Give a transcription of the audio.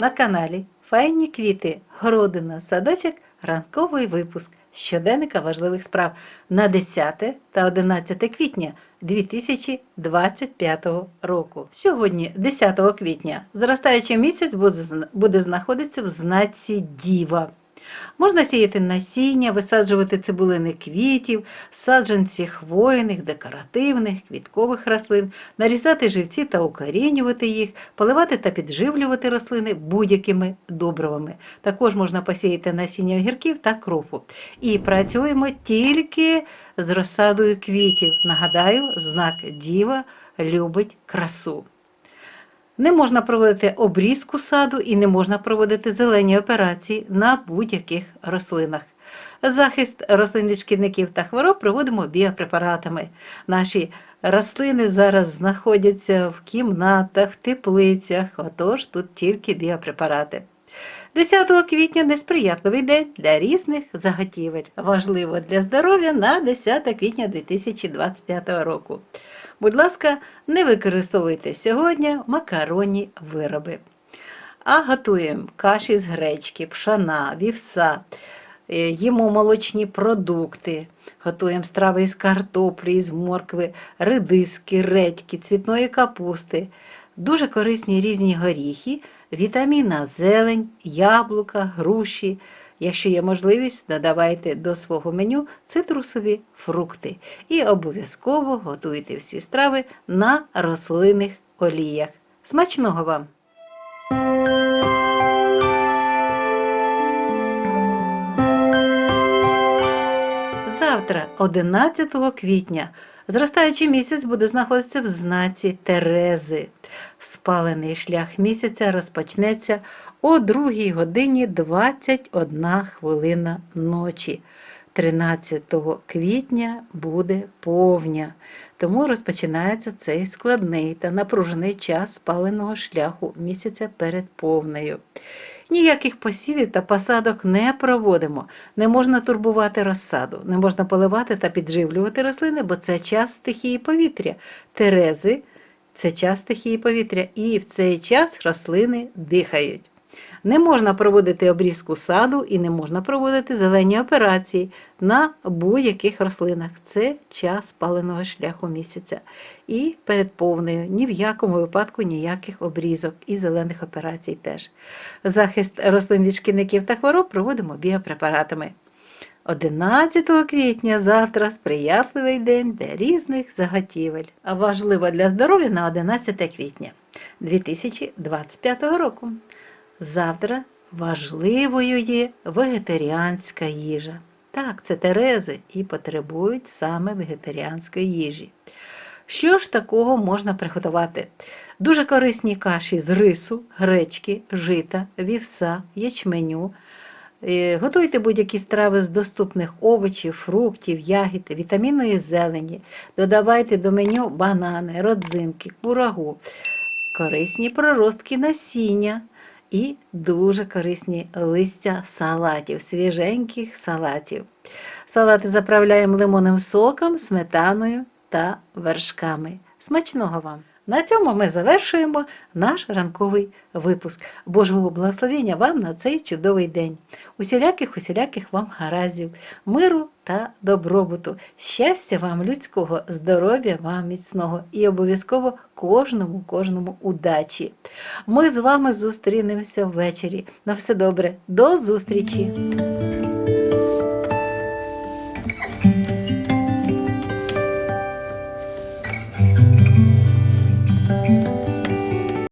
на каналі Файні квіти, городина, садочок, ранковий випуск щоденника важливих справ на 10 та 11 квітня 2025 року. Сьогодні, 10 квітня, зростаючий місяць буде знаходитися в знаці Діва. Можна сіяти насіння, висаджувати цибулини квітів, саджанці хвойних, декоративних, квіткових рослин, нарізати живці та укорінювати їх, поливати та підживлювати рослини будь-якими добривами. Також можна посіяти насіння огірків та кропу. І працюємо тільки з розсадою квітів. Нагадаю, знак Діва любить красу. Не можна проводити обрізку саду і не можна проводити зелені операції на будь-яких рослинах. Захист рослин від шкідників та хвороб проводимо біопрепаратами. Наші рослини зараз знаходяться в кімнатах, теплицях, отож тут тільки біопрепарати. 10 квітня несприятливий день для різних заготівель. Важливо для здоров'я на 10 квітня 2025 року. Будь ласка, не використовуйте сьогодні макаронні вироби. А готуємо каші з гречки, пшана, вівса, е, їмо молочні продукти, готуємо страви із картоплі, із моркви, редиски, редьки, цвітної капусти. Дуже корисні різні горіхи, вітамінна зелень, яблука, груші. Якщо є можливість, додавайте до свого меню цитрусові фрукти і обов'язково готуйте всі страви на рослинних оліях. Смачного вам! Завтра, 11 квітня, зростаючий місяць буде знаходитися в знаці Терези. Спалений шлях місяця розпочнеться о 2 годині 21 хвилина ночі. 13 квітня буде повня, тому розпочинається цей складний та напружений час спаленого шляху місяця перед повнею. Ніяких посівів та посадок не проводимо. Не можна турбувати розсаду, не можна поливати та підживлювати рослини, бо це час стихії повітря. Терези це час стихії повітря, і в цей час рослини дихають. Не можна проводити обрізку саду і не можна проводити зелені операції на будь-яких рослинах. Це час спаленого шляху місяця. І перед повною ні в якому випадку ніяких обрізок і зелених операцій теж. Захист рослин від шкідників та хвороб проводимо біопрепаратами. 11 квітня завтра сприятливий день для різних заготівель. Важливо для здоров'я на 11 квітня 2025 року. Завтра важливою є вегетаріанська їжа. Так, це терези і потребують саме вегетаріанської їжі. Що ж такого можна приготувати? Дуже корисні каші з рису, гречки, жита, вівса, ячменю. Е, Готуйте будь-які страви з доступних овочів, фруктів, ягід, вітамінної зелені. Додавайте до меню банани, родзинки, курагу, корисні проростки насіння і дуже корисні листя салатів, свіженьких салатів. Салати заправляємо лимонним соком, сметаною та вершками. Смачного вам! На цьому ми завершуємо наш ранковий випуск. Божого благословення вам на цей чудовий день. Усіляких, усіляких вам гараздів, миру та добробуту, щастя вам людського, здоров'я вам міцного і обов'язково кожному, кожному удачі. Ми з вами зустрінемося ввечері. На все добре, до зустрічі!